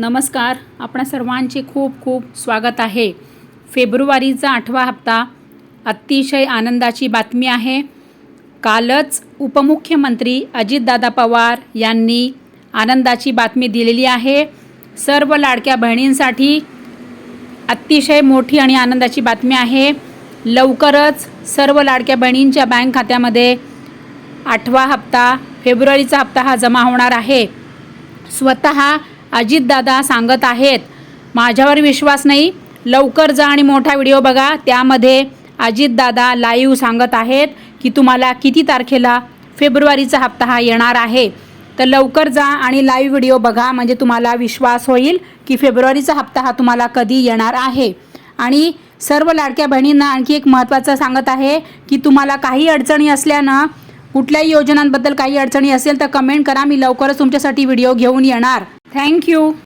नमस्कार. आपणा सर्वांचे खूप खूप स्वागत आहे. फेब्रुवारीचा आठवा हप्ता अतिशय आनंदाची बातमी आहे. कालच उपमुख्यमंत्री अजितदादा पवार यांनी आनंदाची बातमी दिलेली आहे. सर्व लाडक्या बहिणींसाठी अतिशय मोठी आणि आनंदाची बातमी आहे. लवकरच सर्व लाडक्या बहिणींच्या बँक खात्यामध्ये आठवा हप्ता फेब्रुवारीचा हप्ता हा जमा होणार आहे. स्वतः अजितदादा सांगत आहेत माझ्यावर विश्वास नाही. लवकर जा आणि मोठा व्हिडिओ बघा. त्यामध्ये अजितदादा लाईव्ह सांगत आहेत की तुम्हाला किती तारखेला फेब्रुवारीचा हप्ता हा येणार आहे? तर लवकर जा आणि लाईव्ह व्हिडिओ बघा. म्हणजे तुम्हाला विश्वास होईल की फेब्रुवारीचा हप्ता हा तुम्हाला कधी येणार आहे. आणि सर्व लाडक्या बहिणींना आणखी एक महत्त्वाचं सांगत आहे की तुम्हाला काही अडचणी असल्यानं कुठल्याही योजनांबद्दल काही अडचणी असेल तर कमेंट करा. मी लवकरच तुमच्यासाठी व्हिडिओ घेऊन येणार. Thank you.